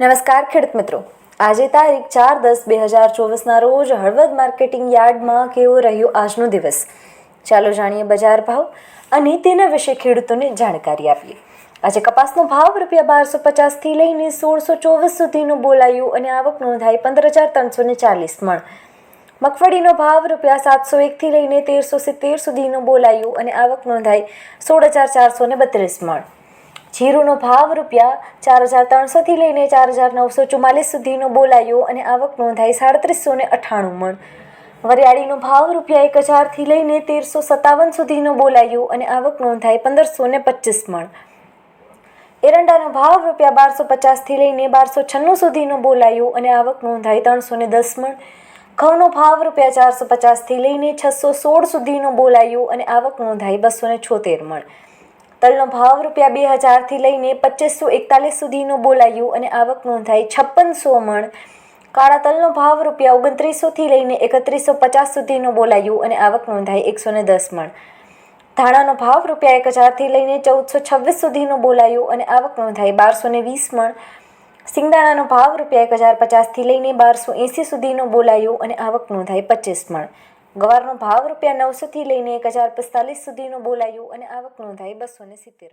નમસ્કાર ખેડૂત મિત્રો. આજે તારીખ ચાર દસ બે હજાર ચોવીસના રોજ હળવદ માર્કેટિંગ યાર્ડમાં કેવો રહ્યો આજનો દિવસ? ચાલો જાણીએ બજાર ભાવ અને તેના વિશે ખેડૂતોને જાણકારી આપીએ. આજે કપાસનો ભાવ રૂપિયા બારસો પચાસથી લઈને સોળસો ચોવીસ સુધીનું બોલાયું અને આવક નોંધાઈ પંદર હજાર ત્રણસો ને ચાલીસ મણ. મગફળીનો ભાવ રૂપિયા સાતસો એકથી લઈને તેરસો સિત્તેર સુધીનું બોલાયું અને આવક નોંધાઈ સોળ હજાર ચારસો ને બત્રીસ મણ. જીરુનો ભાવ રૂપિયા ચાર હજાર ત્રણસોથી લઈને ચાર હજાર નવસો ચુમ્માલીસ સુધીનો બોલાયો અને આવક નોંધાઈ સાડત્રીસો ને અઠ્ઠાણું મણ. વરિયાળીનો ભાવ રૂપિયા એક હજારથી લઈને તેરસો સત્તાવન સુધીનો બોલાયો અને આવક નોંધાઈ પંદરસો ને પચીસ મણ. એરંડાનો ભાવ રૂપિયા બારસો પચાસથી લઈને બારસો છન્નું સુધીનો બોલાયો અને આવક નોંધાઈ ત્રણસો ને દસ મણ. ઘઉંનો ભાવ રૂપિયા ચારસો પચાસથી લઈને છસો સોળ સુધીનો બોલાયો અને આવક નોંધાઈ બસો ને છોતેર મણ. તલનો ભાવ રૂપિયા બે હજારથી લઈને પચીસો એકતાલીસ સુધીનું બોલાયું અને આવક નોંધાઈ છપ્પનસો મણ. કાળા તલનો ભાવ રૂપિયા ઓગણત્રીસોથી લઈને એકત્રીસો પચાસ સુધીનું બોલાયું અને આવક નોંધાઈ એકસો ને દસ મણ. ધાણાનો ભાવ રૂપિયા એક હજારથી લઈને ચૌદસો છવ્વીસ સુધીનો બોલાયો અને આવક નોંધાઈ બારસો ને વીસ મણ. સિંગદાણાનો ભાવ રૂપિયા એક હજાર પચાસથી લઈને બારસો એંસી સુધીનો બોલાયો અને આવક નોંધાઈ પચીસ મણ. ગવારનો ભાવ રૂપિયા નવસોથી લઈને એક હજાર પિસ્તાલીસ સુધીનો બોલાયો અને આવક નોંધાઈ બસો ને સિત્તેર